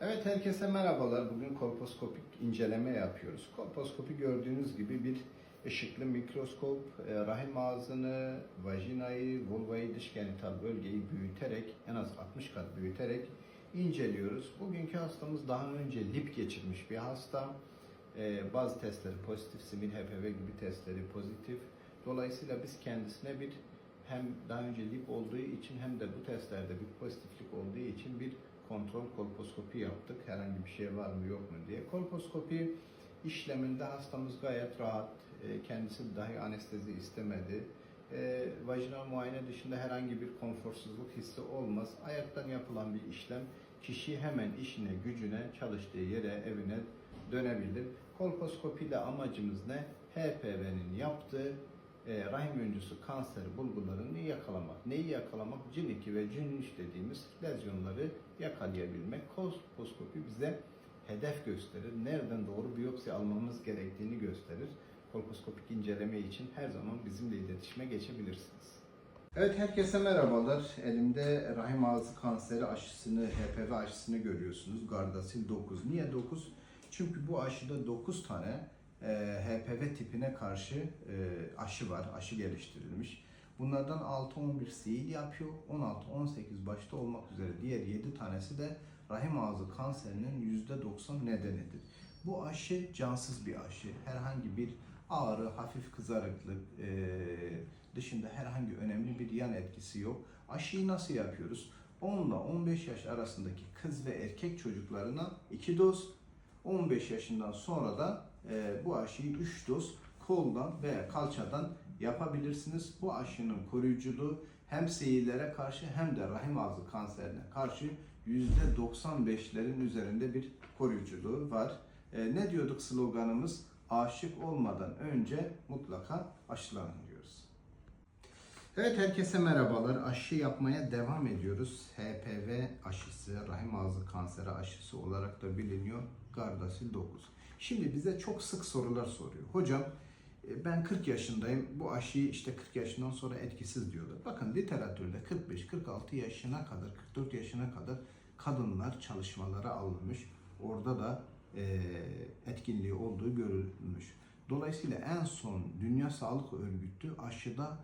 Evet herkese merhabalar. Bugün kolposkopik inceleme yapıyoruz. Kolposkopi gördüğünüz gibi bir ışıklı mikroskop e, rahim ağzını, vajinayı, vulvayı, dış genital bölgeyi büyüterek en az 60 kat büyüterek inceliyoruz. Bugünkü hastamız daha önce lip geçirmiş bir hasta. E, bazı testleri pozitif, simil HPV gibi testleri pozitif. Dolayısıyla biz kendisine bir hem daha önce lip olduğu için hem de bu testlerde bir pozitiflik olduğu için bir kontrol kolposkopi yaptık. Herhangi bir şey var mı yok mu diye. Kolposkopi işleminde hastamız gayet rahat. E, Kendisi dahi anestezi istemedi. E, vajinal muayene dışında herhangi bir konforsuzluk hissi olmaz. Ayaktan yapılan bir işlem kişi hemen işine, gücüne, çalıştığı yere, evine dönebilir. Kolposkopide amacımız ne? HPV'nin yaptığı e, rahim öncüsü kanser bulgularını yakalamak. Neyi yakalamak? Cin 2 ve cin 3 dediğimiz lezyonları yakalayabilmek. Kolposkopi bize hedef gösterir. Nereden doğru biyopsi almamız gerektiğini gösterir. Kolposkopik inceleme için her zaman bizimle iletişime geçebilirsiniz. Evet herkese merhabalar. Elimde rahim ağzı kanseri aşısını, HPV aşısını görüyorsunuz. Gardasil 9. Niye 9? Çünkü bu aşıda 9 tane HPV tipine karşı e, aşı var, aşı geliştirilmiş. Bunlardan 6-11 sihir yapıyor, 16-18 başta olmak üzere diğer 7 tanesi de rahim ağzı kanserinin %90 nedenidir. Bu aşı cansız bir aşı. Herhangi bir ağrı, hafif kızarıklık e, dışında herhangi önemli bir yan etkisi yok. Aşıyı nasıl yapıyoruz? 10 ile 15 yaş arasındaki kız ve erkek çocuklarına 2 doz, 15 yaşından sonra da e, bu aşıyı 3 doz koldan veya kalçadan yapabilirsiniz. Bu aşının koruyuculuğu hem seyirlere karşı hem de rahim ağzı kanserine karşı %95'lerin üzerinde bir koruyuculuğu var. E, ne diyorduk sloganımız? Aşık olmadan önce mutlaka aşılanın diyoruz. Evet herkese merhabalar. Aşı yapmaya devam ediyoruz. HPV aşısı, rahim ağzı kanseri aşısı olarak da biliniyor. Gardasil 9. Şimdi bize çok sık sorular soruyor. Hocam e, ben 40 yaşındayım. Bu aşıyı işte 40 yaşından sonra etkisiz diyorlar. Bakın literatürde 45-46 yaşına kadar, 44 yaşına kadar kadınlar çalışmalara alınmış. Orada da e, etkinliği olduğu görülmüş. Dolayısıyla en son Dünya Sağlık Örgütü aşıda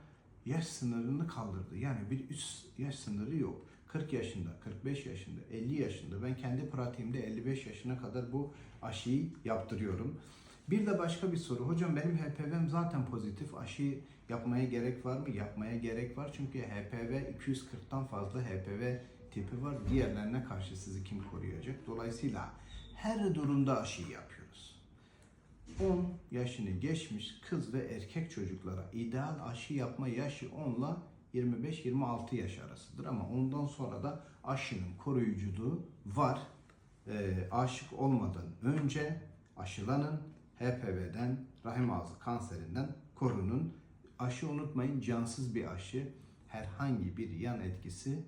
yaş sınırını kaldırdı. Yani bir üst yaş sınırı yok. 40 yaşında, 45 yaşında, 50 yaşında ben kendi pratiğimde 55 yaşına kadar bu aşıyı yaptırıyorum. Bir de başka bir soru. Hocam benim HPV'm zaten pozitif. Aşı yapmaya gerek var mı? Yapmaya gerek var. Çünkü HPV 240'tan fazla HPV tipi var. Diğerlerine karşı sizi kim koruyacak? Dolayısıyla her durumda aşıyı yapıyoruz. 10 yaşını geçmiş kız ve erkek çocuklara ideal aşı yapma yaşı 10 ile 25-26 yaş arasıdır ama ondan sonra da aşının koruyuculuğu var. Ee, aşık olmadan önce aşılanın HPV'den, rahim ağzı kanserinden korunun. Aşı unutmayın cansız bir aşı. Herhangi bir yan etkisi